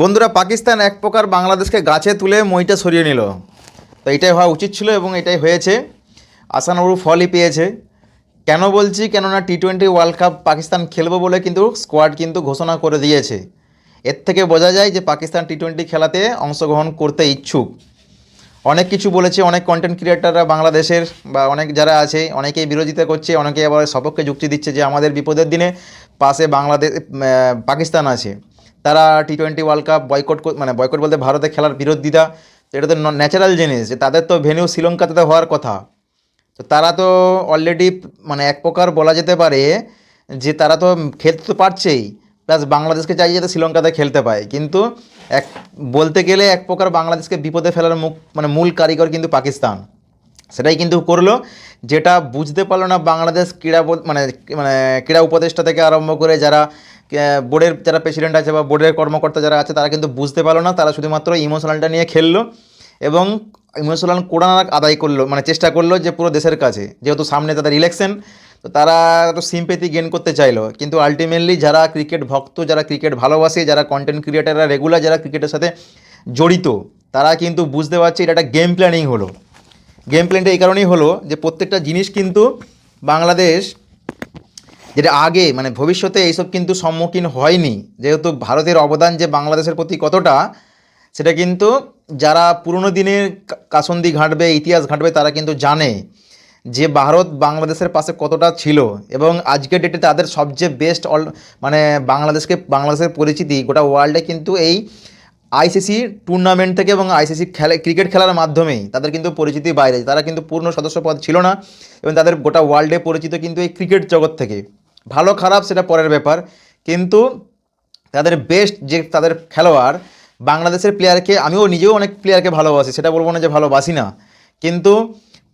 বন্ধুরা, পাকিস্তান এক প্রকার বাংলাদেশকে গাছে তুলে মইটা সরিয়ে নিল। তো এটাই হওয়া উচিত ছিল এবং এটাই হয়েছে। আশানুরূপ ফলই পেয়েছে। কেন বলছি? কেননা T twenty World Cup Pakistan খেলবে বলে কিন্তু স্কোয়াড কিন্তু ঘোষণা করে দিয়েছে। এর থেকে বোঝা যায় যে পাকিস্তান টি টোয়েন্টি খেলাতে অংশগ্রহণ করতে ইচ্ছুক। অনেক কিছু বলেছে, অনেক কন্টেন্ট ক্রিয়েটাররা বাংলাদেশের বা অনেক যারা আছে, অনেকেই বিরোধিতা করছে অনেকে আবার সপক্ষে যুক্তি দিচ্ছে যে আমাদের বিপদের দিনে পাশে বাংলাদেশ পাকিস্তান আছে। তারা T twenty World Cup boycott মানে বয়কট বলতে ভারতে খেলার বিরোধিতা, এটা তো ন্যাচারাল জিনিস, যে তাদের তো ভেনিউ শ্রীলঙ্কাতে তো হওয়ার কথা। তো তারা তো অলরেডি মানে এক প্রকার বলা যেতে পারে যে তারা তো খেলতে তো পারছেই প্লাস বাংলাদেশকে চাই যাতে শ্রীলঙ্কাতে খেলতে পায়। কিন্তু এক, বলতে গেলে এক প্রকার বাংলাদেশকে বিপদে ফেলার মুখ মানে মূল কারিগর কিন্তু পাকিস্তান। সেটাই কিন্তু করল। যেটা বুঝতে পারল না বাংলাদেশ ক্রীড়া মানে মানে ক্রীড়া উপদেষ্টা থেকে আরম্ভ করে যারা বোর্ডের যারা প্রেসিডেন্ট আছে বা বোর্ডের কর্মকর্তা যারা আছে, তারা কিন্তু বুঝতে পারল না, তারা শুধুমাত্র ইমোশনালটা নিয়ে খেললো এবং ইমোশনাল কোরআন আদায় করল মানে চেষ্টা করল যে পুরো দেশের কাছে। যেহেতু সামনে তাদের ইলেকশন তো তারা একটু সিম্পেথি গেন করতে চাইলো। কিন্তু আলটিমেটলি যারা ক্রিকেট ভক্ত, যারা ক্রিকেট ভালোবাসে, যারা কন্টেন্ট ক্রিয়েটাররা রেগুলার যারা ক্রিকেটের সাথে জড়িত, তারা কিন্তু বুঝতে পারছে এটা একটা গেম প্ল্যানিং হলো। গেম প্ল্যানটা এই কারণেই হলো যে প্রত্যেকটা জিনিস কিন্তু বাংলাদেশ যেটা আগে মানে ভবিষ্যতে এইসব কিন্তু সম্মুখীন হয়নি। যেহেতু ভারতের অবদান যে বাংলাদেশের প্রতি কতটা, সেটা কিন্তু যারা পুরনো দিনের কাসন্দি ঘাঁটবে, ইতিহাস ঘাঁটবে, তারা কিন্তু জানে যে ভারত বাংলাদেশের পাশে কতটা ছিল এবং আজকের ডেটে তাদের সবচেয়ে বেস্ট অল মানে বাংলাদেশকে, বাংলাদেশের পরিচিতি গোটা ওয়ার্ল্ডে কিন্তু এই আইসিসি টুর্নামেন্ট থেকে এবং আইসিসি খেলা ক্রিকেট খেলার মাধ্যমেই তাদের কিন্তু পরিচিতি বাইরে তারা কিন্তু পূর্ণ সদস্য পদ ছিল না এবং তাদের গোটা ওয়ার্ল্ডে পরিচিত কিন্তু এই ক্রিকেট জগৎ থেকে। ভালো খারাপ সেটা পরের ব্যাপার। কিন্তু তাদের বেস্ট যে তাদের খেলোয়াড় বাংলাদেশের প্লেয়ারকে আমিও নিজেও অনেক প্লেয়ারকে ভালোবাসি, সেটা বলব না যে ভালোবাসি না। কিন্তু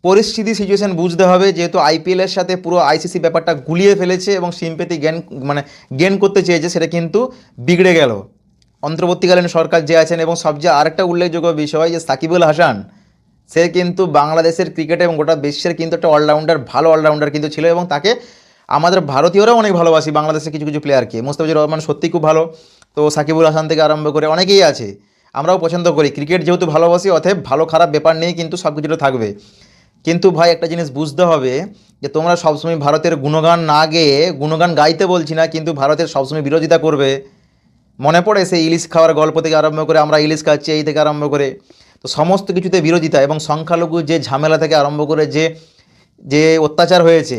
পরিস্থিতি সিচুয়েশান বুঝতে হবে, যেহেতু আইপিএলের সাথে পুরো আইসিসি ব্যাপারটা গুলিয়ে ফেলেছে এবং সিম্পেথি জ্ঞান মানে গেন করতে চেয়েছে, সেটা কিন্তু বিগড়ে গেল। অন্তর্বর্তীকালীন সরকার যে আছেন এবং সবচেয়ে আরেকটা উল্লেখযোগ্য বিষয় যে সাকিবুল হাসান, সে কিন্তু বাংলাদেশের ক্রিকেটে এবং গোটা বিশ্বের কিন্তু একটা অলরাউন্ডার ভালো অলরাউন্ডার কিন্তু ছিল এবং তাকে আমাদের ভারতীয়রাও অনেক ভালোবাসি, বাংলাদেশের কিছু কিছু প্লেয়ারকে মুস্তাফিজুর রহমান সত্যি খুব ভালো। তো সাকিবুল হাসান থেকে আরম্ভ করে অনেকেই আছে, আমরাও পছন্দ করি। ক্রিকেট যেহেতু ভালোবাসি, অতএব ভালো খারাপ ব্যাপার নেই কিন্তু সব কিছুটা থাকবে। কিন্তু ভাই একটা জিনিস বুঝতে হবে যে তোমরা সবসময় ভারতের গুণগান না গেয়ে গুণগান গাইতে বলছি না, কিন্তু ভারতের সবসময় বিরোধিতা করবে। মনে পড়ে সেই ইলিশ খাওয়ার গল্প থেকে আরম্ভ করে আমরা ইলিশ খাচ্ছি, এই থেকে আরম্ভ করে। তো সমস্ত কিছুতে বিরোধিতা এবং সংখ্যালঘু যে ঝামেলা থেকে আরম্ভ করে যে যে অত্যাচার হয়েছে,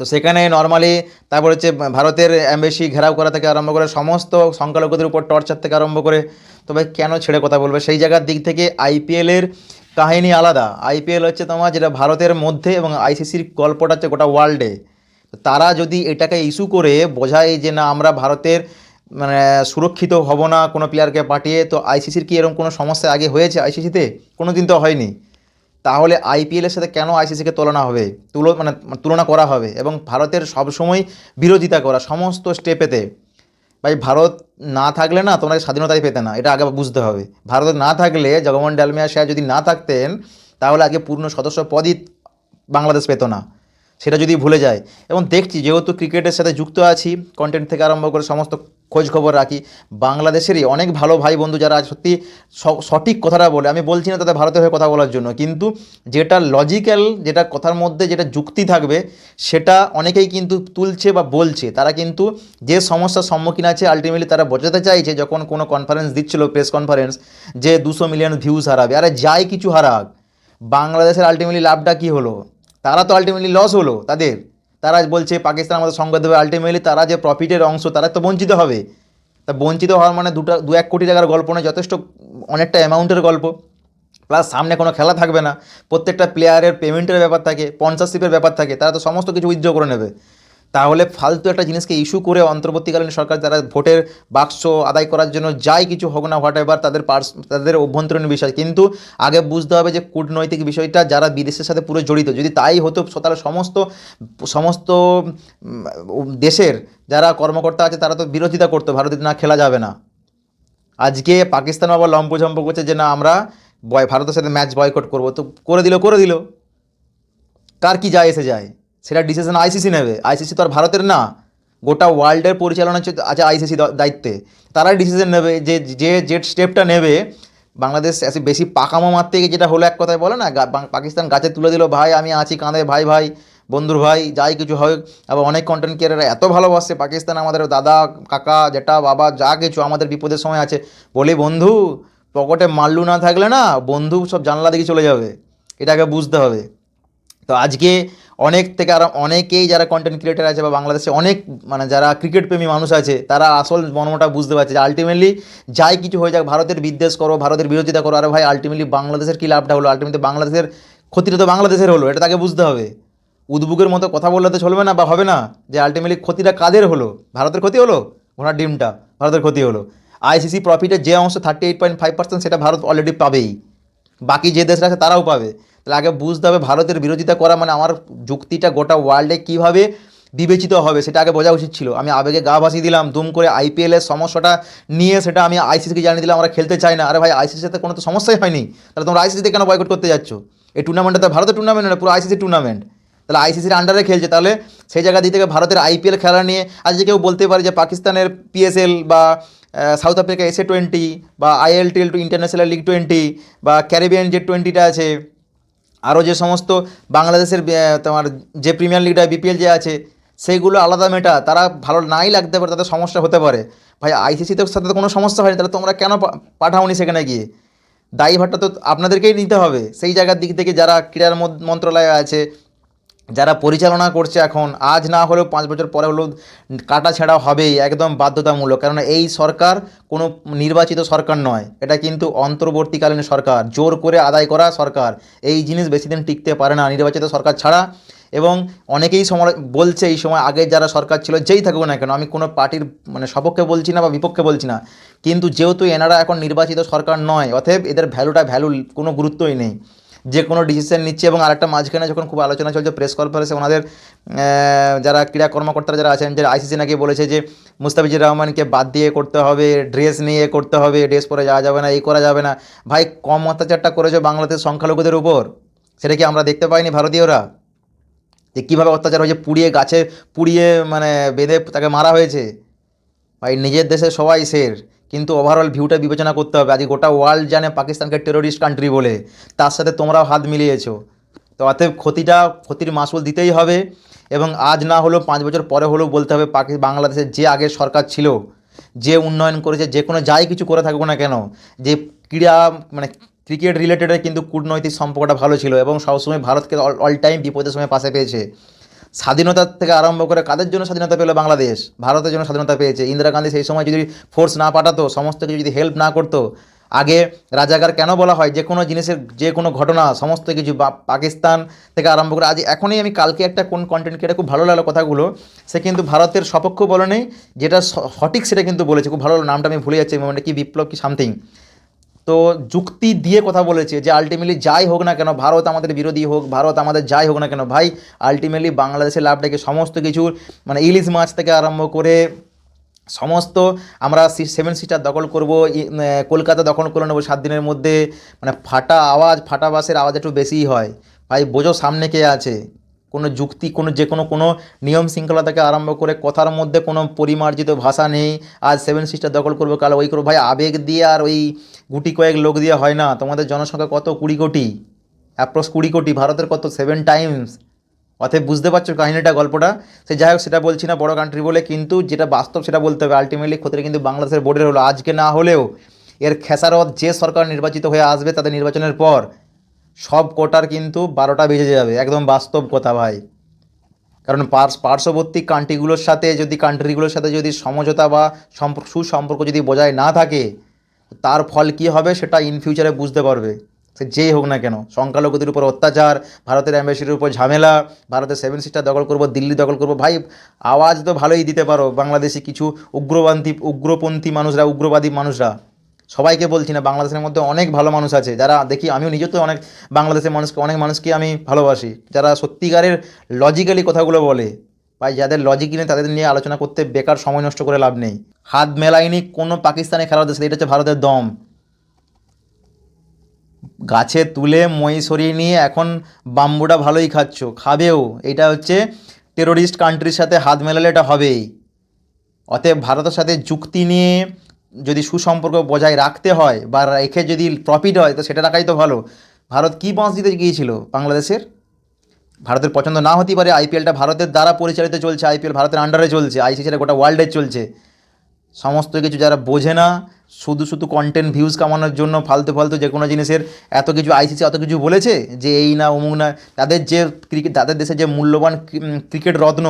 তো সেখানে নর্মালি তারপর হচ্ছে ভারতের অ্যাম্বাসি ঘেরাও করা থেকে আরম্ভ করে সমস্ত সংখ্যালঘুদের উপর টর্চার থেকে আরম্ভ করে, তবে কেন ছেড়ে কথা বলবে? সেই জায়গার দিক থেকে আইপিএলের কাহিনী আলাদা। আইপিএল হচ্ছে তোমার যেটা ভারতের মধ্যে এবং আইসিসির গল্পটা হচ্ছে গোটা ওয়ার্ল্ডে তারা যদি এটাকে ইস্যু করে, বোঝায় যে না, আমরা ভারতের মানে সুরক্ষিত হব না কোনো প্লেয়ারকে পাঠিয়ে, তো আইসিসির কি এরকম কোনো সমস্যা আগে হয়েছে আইসিসিতে কোনো দিন তো হয়নি। তাহলে আইপিএলের সাথে কেন আইসিসিকে তুলনা হবে? তুলো মানে তুলনা করা হবে এবং ভারতের সবসময় বিরোধিতা করা সমস্ত স্টেপেতে ভাই, ভারত না থাকলে না তোমরা স্বাধীনতাই পেতে না, এটা আগে বুঝতে হবে। ভারত না থাকলে জগমোহন ডালমিয়া সাহেব যদি না থাকতেন, তাহলে আগে পূর্ণ সদস্য পদই বাংলাদেশ পেত না। সেটা যদি ভুলে যায়। এবং দেখছি যেহেতু ক্রিকেটের সাথে যুক্ত আছি কন্টেন্ট থেকে আরম্ভ করে সমস্ত খোঁজ খবর রাখি বাংলাদেশেরই অনেক ভালো ভাই বন্ধু যারা আছে, সত্যি সঠিক কথাটা বলে আমি বলছি না তাদের ভারতের হয়ে কথা বলার জন্য কিন্তু যেটা লজিক্যাল যেটা কথার মধ্যে যেটা যুক্তি থাকবে সেটা অনেকেই কিন্তু তুলছে বা বলছে। তারা কিন্তু যে সমস্যার সম্মুখীন আছে আলটিমেটলি তারা বোঝাতে চাইছে যখন কোনো কনফারেন্স দিচ্ছিল প্রেস কনফারেন্স যে দুশো মিলিয়ন ভিউজ হারাবে আরে যাই কিছু হারাক বাংলাদেশের আলটিমেটলি লাভটা কী হলো? তারা তো আলটিমেটলি লস হলো তাদের। তারা বলছে পাকিস্তান আমাদের সঙ্গ দেবে। আলটিমেটলি তারা যে প্রফিটের অংশ, তারা তো বঞ্চিত হবে। তা বঞ্চিত হওয়ার মানে দুটা দু এক কোটি টাকার গল্প নয়, যথেষ্ট অনেকটা অ্যামাউন্টের গল্প। প্লাস সামনে কোনো খেলা থাকবে না। প্রত্যেকটা প্লেয়ারের পেমেন্টের ব্যাপার থাকে স্পন্সরশিপের ব্যাপার থাকে, তারা তো সমস্ত কিছু উইথড্র করে নেবে। তাহলে ফালতু একটা জিনিসকে ইস্যু করে অন্তর্বর্তীকালীন সরকার তারা ভোটের বাক্স আদায় করার জন্য যাই কিছু হোক না হোয়াট এভার তাদের পার্স, তাদের অভ্যন্তরীণ বিষয়। কিন্তু আগে বুঝতে হবে যে কূটনৈতিক বিষয়টা যারা বিদেশের সাথে পুরো জড়িত, যদি তাই হতো তাহলে সমস্ত সমস্ত দেশের যারা কর্মকর্তা আছে তারা তো বিরোধিতা করতো ভারতের না খেলা যাবে না। আজকে পাকিস্তান আবার লম্পঝম্প করছে যে না, আমরা বয়, ভারতের সাথে ম্যাচ বয়কট করব। তো করে দিল করে দিল। কার কি যায়, এসে যায়? সেটা ডিসিশন আইসিসি নেবে। আইসিসি তো আর ভারতের না। গোটা ওয়ার্ল্ডের পরিচালনা আছে আইসিসি দায়িত্বে। তারাই ডিসিশন নেবে যে যে যে স্টেপটা নেবে। বাংলাদেশ বেশি পাকামো মারতে গিয়ে যেটা হলো এক কথায় বলে না পাকিস্তান গাছে তুলে দিল, ভাই, আমি আছি কাঁধে, ভাই ভাই, বন্ধুর ভাই, যাই কিছু হয়। আবার অনেক কন্টেন্ট ক্রিয়েটার এত ভালোবাসে, পাকিস্তান আমাদের দাদা, কাকা, জেঠা, বাবা, যা কিছু আমাদের বিপদের সময় আছে। বলি, বন্ধু, পকেটে মাল্লু না থাকলে না বন্ধু সব জানলা দিকে চলে যাবে। এটাকে বুঝতে হবে। তো আজকে অনেক থেকে আর অনেকেই যারা কন্টেন্ট ক্রিয়েটার আছে বা বাংলাদেশে অনেক মানে যারা ক্রিকেট প্রেমী মানুষ আছে, তারা আসল মর্মটা বুঝতে পারছে যে আলটিমেটলি যাই কিছু হয়ে যাক, ভারতের বিদ্বেষ করো, ভারতের বিরোধিতা করো, আরে ভাই আলটিমেটলি বাংলাদেশের কী লাভটা হলো? আলটিমেটলি বাংলাদেশের ক্ষতিটা তো বাংলাদেশের হলো, এটা তাকে বুঝতে হবে। উদ্বুকের মতো কথা বললে তো চলবে না বা হবে না যে আলটিমেটলি ক্ষতিটা কাদের হলো? ভারতের ক্ষতি হলো? ঘোড়ার ডিমটা, ভারতের ক্ষতি হলো। আইসিসি প্রফিটের যে অংশ thirty eight point five percent সেটা ভারত অলরেডি পাবেই। বাকি যে দেশরা আছে তারাও পাবে। তাহলে আগে বুঝতে হবে ভারতের বিরোধিতা করা মানে আমার যুক্তিটা গোটা ওয়ার্ল্ডে কীভাবে বিবেচিত হবে সেটা আগে বোঝা উচিত ছিল। আমি আবেগে গা ভাসিয়ে দিলাম, দুম করে আইপিএলের সমস্যাটা নিয়ে সেটা আমি আইসিসিকে জানিয়ে দিলাম, আমরা খেলতে চাই না। আরে ভাই আইসিসির সাথে কোনো তো সমস্যাই হয়নি। তাহলে তোমরা আইসিসিতে কেন বয়কট করতে যাচ্ছ? এই টুর্নামেন্টটা তো ভারতের টুর্নামেন্ট না পুরো আইসিসি টুর্নামেন্ট তাহলে আইসিসির আন্ডারে খেলছে, তাহলে সেই জায়গা দিয়ে থেকে ভারতের আইপিএল খেলা নিয়ে আজকে কেউ বলতে পারে যে পাকিস্তানের পিএসএল বা সাউথ আফ্রিকা এসএ টোয়েন্টি বা ILTL two International League twenty বা ক্যারিবিয়ান যে টোয়েন্টিটা আছে। আরও যে সমস্ত বাংলাদেশের তোমার যে প্রিমিয়ার লিগটা বিপিএল যে আছে সেইগুলো আলাদা মেটা। তারা ভালো নাই লাগতে পারে তাদের সমস্যা হতে পারে। ভাই আইসিসিতে সাথে তো কোনো সমস্যা হয়নি, তাহলে তোমরা কেন পাঠাওনি সেখানে গিয়ে? দায়ভারটা তো আপনাদেরকেই নিতে হবে। সেই জায়গার দিক থেকে যারা ক্রীড়ার মন্ত্রণালয়ে আছে যারা পরিচালনা করছে এখন, আজ না হলেও পাঁচ বছর পরে হলেও কাটা ছেঁড়া হবেই, একদম বাধ্যতামূলক। কেননা এই সরকার কোনো নির্বাচিত সরকার নয়, এটা কিন্তু অন্তর্বর্তীকালীন সরকার, জোর করে আদায় করা সরকার। এই জিনিস বেশি দিন টিকতে পারে না, নির্বাচিত সরকার ছাড়া। এবং অনেকেই সময় বলছে এই সময় আগে যারা সরকার ছিল, যেই থাকুক না কেন, আমি কোনো পার্টির মানে সপক্ষে বলছি না বা বিপক্ষে বলছি না। কিন্তু যেহেতু এনারা এখন নির্বাচিত সরকার নয়, অতএব এদের ভ্যালুটা ভ্যালু কোনো গুরুত্বই নেই। যে কোনো ডিসিশন নিচ্ছে এবং আরেকটা মাঝখানে যখন খুব আলোচনা চলছে প্রেস কনফারেন্সে ওনাদের যারা ক্রীড়া কর্মকর্তারা যারা আছেন, যে আইসিসি নাকি বলেছে যে, মুস্তাফিজুর রহমানকে বাদ দিয়ে করতে হবে ড্রেস নিয়ে করতে হবে ড্রেস পরে যাওয়া যাবে না, এই করা যাবে না। ভাই, কম অত্যাচারটা করেছে বাংলাদেশ সংখ্যালঘুদের উপর। সেটা কি আমরা দেখতে পাইনি ভারতীয়রা? যে কীভাবে অত্যাচার হয়েছে, পুড়িয়ে গাছে পুড়িয়ে মানে বেঁধে তাকে মারা হয়েছে? ভাই, নিজের দেশে সবাই সের। কিন্তু ওভারঅল ভিউটা বিবেচনা করতে হবে। আজকে গোটা ওয়ার্ল্ড জানে পাকিস্তানকে টেরোরিস্ট কান্ট্রি বলে। তার সাথে তোমরাও হাত মিলিয়েছো। তো অতএব ক্ষতিটা, ক্ষতির মাসুল দিতেই হবে এবং আজ না হলেও পাঁচ বছর পরে হলেও বলতে হবে পাকি বাংলাদেশের যে আগে সরকার ছিল, যে উন্নয়ন করেছে, যে কোনো যাই কিছু করে থাকুক না কেন, যে ক্রীড়া মানে ক্রিকেট রিলেটেডের কিন্তু কূটনৈতিক সম্পর্কটা ভালো ছিল এবং সবসময় ভারতকে অল অল টাইম বিপদের সময় পাশে পেয়েছে। স্বাধীনতা থেকে আরম্ভ করে কাদের জন্য স্বাধীনতা পেল বাংলাদেশ? ভারতের জন্য স্বাধীনতা পেয়েছে। ইন্দিরা গান্ধী সেই সময় যদি ফোর্স না পাঠাতো, সমস্ত কিছু যদি হেল্প না করতো, আগে রাজাকার কেন বলা হয়? যে কোনো জিনিসের, যে কোনো ঘটনা, সমস্ত কিছু পাকিস্তান থেকে আরম্ভ করে, আজ এখনই আমি কালকে একটা কোন কন্টেন্ট ক্রিয়েটার খুব ভালো লাগল কথাগুলো, সে কিন্তু ভারতের সপক্ষ বলে নেই, যেটা সঠিক সেটা কিন্তু বলেছে। খুব ভালো নামটা আমি ভুলে যাচ্ছি মানে কি বিপ্লব কি সামথিং তো যুক্তি দিয়ে কথা বলেছে যে আলটিমেটলি যাই হোক না কেন, ভারত আমাদের বিরোধী হোক, ভারত আমাদের যাই হোক না কেন, ভাই আলটিমেটলি বাংলাদেশের লাভটাকে সমস্ত কিছুর মানে ইলিশ মাছ থেকে আরম্ভ করে সমস্ত আমরা সেভেন সিটার দখল করব কলকাতা দখল করে নেব সাত দিনের মধ্যে মানে ফাটা আওয়াজ, ফাটা বাসের আওয়াজ একটু বেশিই হয়। ভাই, বোঝো সামনে কে আছে। কোনো যুক্তি, কোনো যে কোনো কোনো নিয়ম শৃঙ্খলা থেকে আরম্ভ করে কথার মধ্যে কোনো পরিমার্জিত ভাষা নেই। আজ সেভেন সিস্টার দখল করব কাল ওই করব ভাই, আবেগ দিয়ে আর ওই গুটি কয়েক লোক দিয়ে হয় না। তোমাদের জনসংখ্যা কত? কুড়ি কোটি। অ্যাপ্রক্স কুড়ি কোটি। ভারতের কত? সেভেন টাইমস অতএব বুঝতে পারছ কাহিনিটা, গল্পটা? সে যাই হোক, সেটা বলছি না বড় কান্ট্রি বলে, কিন্তু যেটা বাস্তব সেটা বলতে হবে। আলটিমেটলি ক্ষতিটা কিন্তু বাংলাদেশের বোর্ডের হলো। আজকে না হলেও এর খেসারত যে সরকার নির্বাচিত হয়ে আসবে তাদের নির্বাচনের পর সব কোটার কিন্তু বারোটা বেজে যাবে, একদম বাস্তব কথা ভাই। কারণ পার্শ পার্শ্ববর্তী কান্ট্রিগুলোর সাথে যদি কান্ট্রিগুলোর সাথে যদি সমঝোতা বা সম্পর্ক সুসম্পর্ক যদি বজায় না থাকে, তার ফল কী হবে সেটা ইন ফিউচারে বুঝতে পারবে। সে যেই হোক না কেন, সংখ্যালঘুদের উপর অত্যাচার, ভারতের অ্যাম্বাসিডার উপর ঝামেলা, ভারতের সেভেন সিস্টার দখল করব, দিল্লি দখল করব, ভাই, আওয়াজ তো ভালোই দিতে পারো, বাংলাদেশি কিছু উগ্রপন্থী উগ্রপন্থী মানুষরা, উগ্রবাদী মানুষরা। সবাইকে বলছি না, বাংলাদেশের মধ্যে অনেক ভালো মানুষ আছে, যারা দেখি আমিও নিজে তো অনেক বাংলাদেশের মানুষকে, অনেক মানুষকে আমি ভালোবাসি, যারা সত্যিকারের লজিক্যালি কথাগুলো বলে, ভাই যাদের লজিক নেই তাদের নিয়ে আলোচনা করতে বেকার সময় নষ্ট করে লাভ নেই। হাত মেলায়নি কোনো পাকিস্তানে খেলার দেশে এটা হচ্ছে ভারতের দম। গাছে তুলে মই সরিয়ে নিয়ে এখন বাম্বুটা ভালোই খাচ্ছ, খাবেও, এটা হচ্ছে টেরোরিস্ট কান্ট্রির সাথে হাত মেলালে এটা হবেই। অতএব ভারতের সাথে যুক্তি নিয়ে যদি সুসম্পর্ক বজায় রাখতে হয় বা রেখে যদি প্রফিট হয়, তো সেটা রাখাই তো ভালো। ভারত কী বাঁশ দিতে গিয়েছিল বাংলাদেশের? ভারতের পছন্দ না হতেই পারে আইপিএলটা ভারতের দ্বারা পরিচালিত চলছে আইপিএল ভারতের আন্ডারে চলছে আইসিসিটা গোটা ওয়ার্ল্ডে চলছে। সমস্ত কিছু যারা বোঝে না, শুধু শুধু কন্টেন্ট ভিউজ কামানোর জন্য ফালতু ফালতু যে কোনো জিনিসের এত কিছু আইসিসি এত কিছু বলেছে যে এই না, অমুক না, তাদের যে ক্রিকেট তাদের দেশে যে মূল্যবান ক্রিকেট রত্ন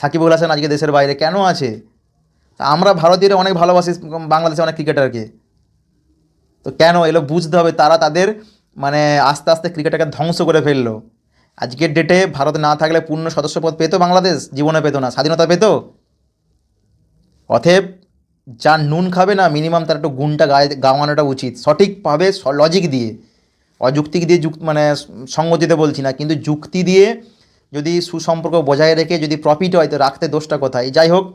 সাকিবুল হাসান আজকে দেশের বাইরে কেন আছে? তা আমরা ভারতীয়রা অনেক ভালোবাসি বাংলাদেশে অনেক ক্রিকেটারকে। তো কেন? এলো বুঝতে হবে, তারা তাদের মানে আস্তে আস্তে ক্রিকেটটাকে ধ্বংস করে ফেলল। আজকের ডেটে ভারত না থাকলে পূর্ণ সদস্যপদ পেতো বাংলাদেশ? জীবনে পেতো না, স্বাধীনতা পেতো? অতএব যা নুন খাবে না মিনিমাম তার একটু গুণটা গায়ে, গাওয়ানোটা উচিত। সঠিকভাবে লজিক দিয়ে অযুক্তিক দিয়ে যুক্ত মানে সঙ্গতিতে বলছি না, কিন্তু যুক্তি দিয়ে যদি সুসম্পর্ক বজায় রেখে যদি প্রফিট হয়, তো রাখতে দোষটা কোথায়? যাই হোক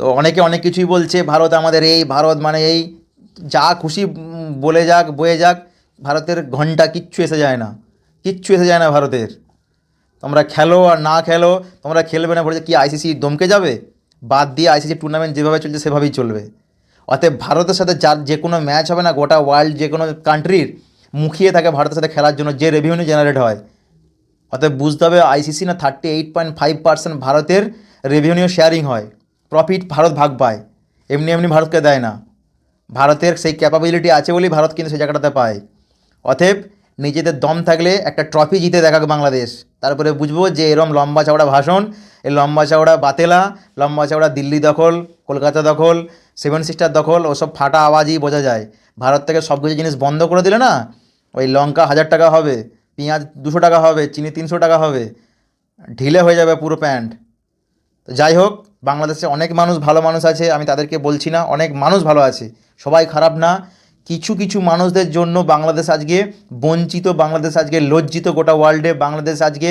তো অনেকে অনেক কিছুই বলছে, ভারত আমাদের এই, ভারত মানে এই। যা খুশি বলে যাক, বয়ে যাক, ভারতের ঘণ্টা কিচ্ছু এসে যায় না, কিচ্ছু এসে যায় না ভারতের। তোমরা খেলো আর না খেলো, তোমরা খেলবে না বলে কি আইসিসি দমকে যাবে? বাদ দিয়ে আইসিসি টুর্নামেন্ট যেভাবে চলছে, সেভাবেই চলবে। অতএব ভারতের সাথে যার যে কোনো ম্যাচ হবে না, গোটা ওয়ার্ল্ড যে কোনো কান্ট্রির মুখিয়ে থাকে ভারতের সাথে খেলার জন্য, যে রেভিনিউ জেনারেট হয়। অতএব বুঝতে হবে, আইসিসি না thirty eight point five percent ভারতের রেভিনিউ শেয়ারিং হয়। প্রফিট ভারত ভাগ পায়। এমনি এমনি ভারতকে দেয় না। ভারতের সেই ক্যাপাবিলিটি আছে বলেই ভারত কিন্তু সেই জায়গাটাতে পায়। অতএব নিজেদের দম থাকলে একটা ট্রফি জিতে দেখাক বাংলাদেশ। তারপরে বুঝব যে এরম লম্বা চওড়া ভাষণ, এই লম্বা চওড়া বাতেলা, লম্বা চওড়া দিল্লি দখল, কলকাতা দখল সেভেন সিস্টার দখল, ওসব ফাটা আওয়াজই বোঝা যায়। ভারত থেকে সব কিছু জিনিস বন্ধ করে দিলে না, ওই লঙ্কা হাজার টাকা হবে, পেঁয়াজ দুশো টাকা হবে, চিনি তিনশো টাকা হবে, ঢিলে হয়ে যাবে পুরো প্যান্ট। তো যাই হোক বাংলাদেশে অনেক মানুষ ভালো মানুষ আছে, আমি তাদেরকে বলছি না, অনেক মানুষ ভালো আছে। সবাই খারাপ না। কিছু কিছু মানুষদের জন্য বাংলাদেশ আজকে বঞ্চিত, বাংলাদেশ আজকে লজ্জিত গোটা ওয়ার্ল্ডে বাংলাদেশ আজকে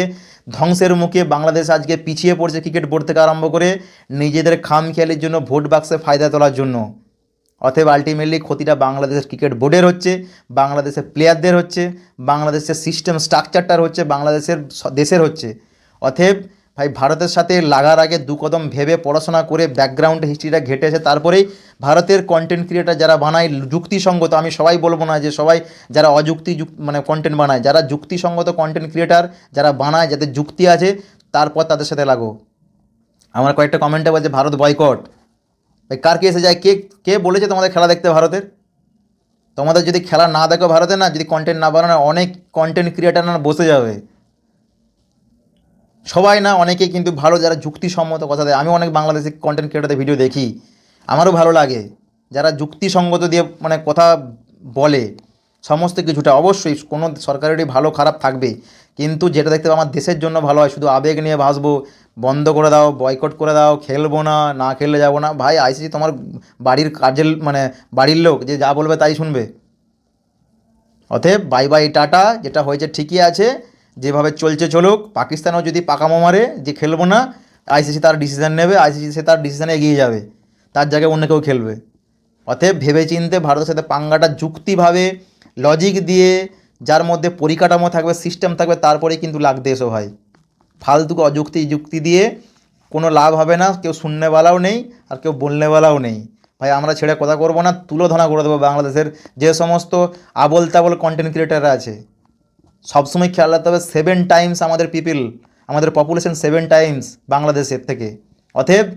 ধ্বংসের মুখে, বাংলাদেশ আজকে পিছিয়ে পড়ছে ক্রিকেট বোর্ড থেকে আরম্ভ করে নিজেদের খাম খেয়ালির জন্য ভোট বাক্সে ফায়দা তোলার জন্য। অতএব আলটিমেটলি ক্ষতিটা বাংলাদেশের ক্রিকেট বোর্ডের হচ্ছে, বাংলাদেশের প্লেয়ারদের হচ্ছে, বাংলাদেশের সিস্টেম স্ট্রাকচারটার হচ্ছে, বাংলাদেশের দেশের হচ্ছে। অতএব ভাই ভারতের সাথে লাগার আগে দু কদম ভেবে পড়াশোনা করে ব্যাকগ্রাউন্ড হিস্ট্রিটা ঘেটে এসে তারপরেই ভারতের কন্টেন্ট ক্রিয়েটার যারা বানায় যুক্তিসঙ্গত, আমি সবাই বলব না যে সবাই যারা অযুক্তি যুক- মানে কন্টেন্ট বানায়, যারা যুক্তিসঙ্গত কন্টেন্ট ক্রিয়েটার যারা বানায় যাদের যুক্তি আছে, তারপর তাদের সাথে লাগো। আমার কয়েকটা কমেন্টে বলছে, ভারত বয়কট ভাই, কার কে এসে যায়? কে কে বলেছে তোমাদের খেলা দেখতে ভারতের? তোমাদের যদি খেলা না দেখো ভারতে না, যদি কন্টেন্ট না বানানো অনেক কন্টেন্ট ক্রিয়েটার না, বসে যাবে। সবাই না, অনেকে কিন্তু ভালো যারা যুক্তিসম্মত কথা দেয়। আমি অনেক বাংলাদেশি কন্টেন্ট ক্রিয়েটারদের ভিডিও দেখি, আমারও ভালো লাগে। যারা যুক্তিসঙ্গত দিয়ে মানে কথা বলে, সমস্ত কিছুটা অবশ্যই কোনো সরকারেরই ভালো, খারাপ থাকবে। কিন্তু যেটা দেখতে আমার দেশের জন্য ভালো হয়, শুধু আবেগ নিয়ে ভাসবো, বন্ধ করে দাও বয়কট করে দাও, খেলব না না খেললে যাব না। ভাই আইসিসি তোমার বাড়ির কাজের মানে বাড়ির লোক, যে যা বলবে তাই শুনবে। অতএব বাই বাই টাটা, যেটা হয়েছে ঠিকই আছে। যেভাবে চলছে চলুক, পাকিস্তানও যদি পাকামো মারে, যে খেলব না আইসিসি তার ডিসিশান নেবে আইসিসি সে তার ডিসিশানে এগিয়ে যাবে। তার জায়গায় অন্য কেউ খেলবে। অতএব ভেবে চিনতে ভারতের সাথে পাঙ্গাটা যুক্তিভাবে লজিক দিয়ে, যার মধ্যে পরিকাঠামো থাকবে সিস্টেম থাকবে, তারপরেই কিন্তু লাগতে এসো ভাই। ফালতু অযুক্তি যুক্তি দিয়ে কোনো লাভ হবে না, কেউ শূন্যওয়ালাও নেই, আর কেউ বলনেওয়ালাও নেই। ভাই, আমরা ছেড়ে কথা করব না, তুলোধনা করে দেবো বাংলাদেশের যে সমস্ত আবল তাবল কন্টেন্ট ক্রিয়েটাররা আছে। সবসময় খেয়াল রাখতে হবে সেভেন টাইমস আমাদের পিপিল আমাদের পপুলেশন সেভেন টাইমস বাংলাদেশের থেকে। অতএব,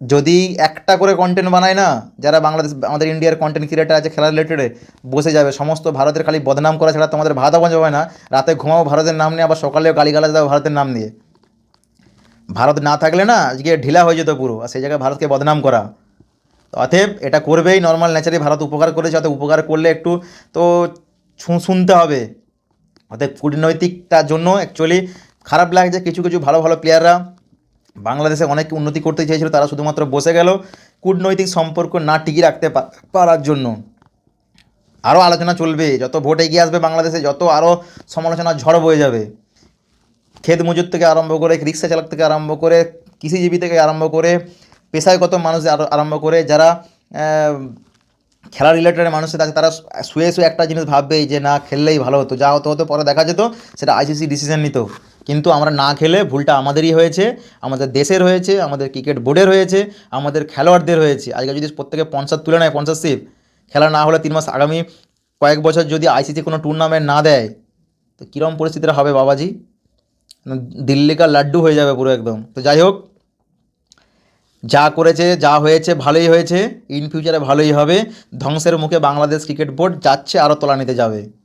যদি একটা করে কন্টেন্ট বানায় না, যারা বাংলাদেশ, আমাদের ইন্ডিয়ার কন্টেন্ট ক্রিয়েটার আছে, খেলা রিলেটেডে বসে যাবে। সমস্ত ভারতের খালি বদনাম করা ছাড়া তোমাদের ভাতা পৌঁছে হবে না। রাতে ঘুমাও ভারতের নাম নিয়ে, আবার সকালেও গালিগালাজ দাও ভারতের নাম দিয়ে ভারত না থাকলে না, আজকে ঢিলা হয়ে যেত পুরো, আর সেই জায়গায় ভারতকে বদনাম করা। অতএব, এটা করবেই নর্মাল ন্যাচারে ভারত উপকার করেছে অত উপকার করলে একটু তো শুনতে হবে। অর্থাৎ কূটনৈতিকটার জন্য অ্যাকচুয়ালি খারাপ লাগছে কিছু কিছু ভালো ভালো প্লেয়াররা বাংলাদেশে অনেক উন্নতি করতে চেয়েছিল, তারা শুধুমাত্র বসে গেল কূটনৈতিক সম্পর্ক না টিকিয়ে রাখতে পারার জন্য। আরও আলোচনা চলবে, যত ভোট এগিয়ে আসবে বাংলাদেশে, যত আরও সমালোচনা ঝড় বয়ে যাবে। ক্ষেত মজুর থেকে আরম্ভ করে, রিক্সা চালক থেকে আরম্ভ করে, কৃষিজীবী থেকে আরম্ভ করে, পেশাগত মানুষ আর- আরম্ভ করে, যারা খেলা রিলেটেড মানুষ থাকে তারা শুয়ে শুয়ে একটা জিনিস ভাববে যে না, খেললেই ভালো হতো। যা হতো হতো, পরে দেখা যেত সেটা আইসিসি ডিসিশন নিত। কিন্তু আমরা না খেলে ভুলটা আমাদেরই হয়েছে, আমাদের দেশের হয়েছে, আমাদের ক্রিকেট বোর্ডের হয়েছে, আমাদের খেলোয়াড়দের হয়েছে। আজকে যদি প্রত্যেকে পঞ্চাশ তুলে নেয় পঞ্চাশিপ খেলা না হলে তিন মাস আগামী কয়েক বছর যদি আইসিসি কোনো টুর্নামেন্ট না দেয়, তো কীরকম পরিস্থিতিটা হবে বাবাজি? দিল্লি কা লাড্ডু হয়ে যাবে পুরো একদম। তো যাই হোক যা করেছে, যা হয়েছে, ভালোই হয়েছে ইন ফিউচারে ভালোই হবে। ধ্বংসের মুখে বাংলাদেশ ক্রিকেট বোর্ড যাচ্ছে, আরও তলানিতে যাবে।